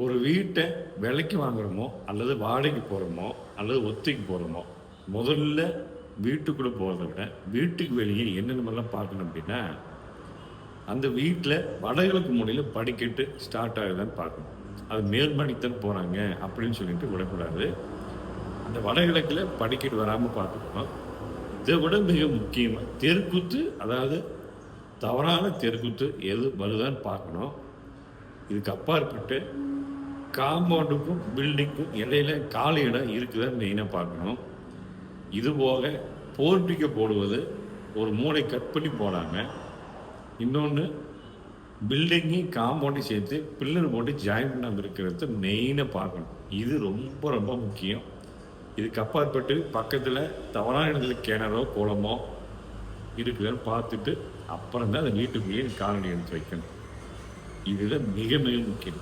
ஒரு வீட்டை விலைக்கு வாங்குறோமோ அல்லது வாடகைக்கு போகிறோமோ அல்லது ஒத்திக்கு போகிறோமோ முதல்ல வீட்டுக்குள்ளே போகிறத விட வீட்டுக்கு வெளியே என்னென்னமெல்லாம் பார்க்கணும் அப்படின்னா அந்த வீட்டில் வடகிழக்கு முறையில் படிக்கட்டு ஸ்டார்ட் ஆகுதான்னு பார்க்கணும். அது மேல்மடித்தான் போகிறாங்க அப்படின்னு சொல்லிட்டு விடக்கூடாது. அந்த வடகிழக்கில் படிக்கட்டு வராமல் பார்த்துக்கணும். இதை விட மிக முக்கியமாக தெருக்கூத்து அதாவது தவறான தெருக்கூத்து எது வருதான்னு பார்க்கணும். இதுக்கு அப்பாற்பட்டு காம்பவுண்டுக்கும் பில்டிங்க்கும் இடையில காலி இடம் இருக்குதா மெயினாக பார்க்கணும். இது போக போர்ட்டிக்க போடுவது ஒரு மூளை கட் பண்ணி போடாமல் இன்னொன்று பில்டிங்கையும் காம்பவுண்டையும் சேர்த்து பில்லர் போட்டு ஜாயின் பண்ணாமல் இருக்கிறத மெயினாக பார்க்கணும். இது ரொம்ப ரொம்ப முக்கியம். இதுக்கு அப்பாற்பட்டு பக்கத்தில் தவறான இடத்துல கிணறோ குளமோ இருக்குதுன்னு பார்த்துட்டு அப்புறம் தான் அந்த வீட்டுக்குள்ளேயே காலடி எடுத்து வைக்கணும். இதுதான் மிக மிக முக்கியம்.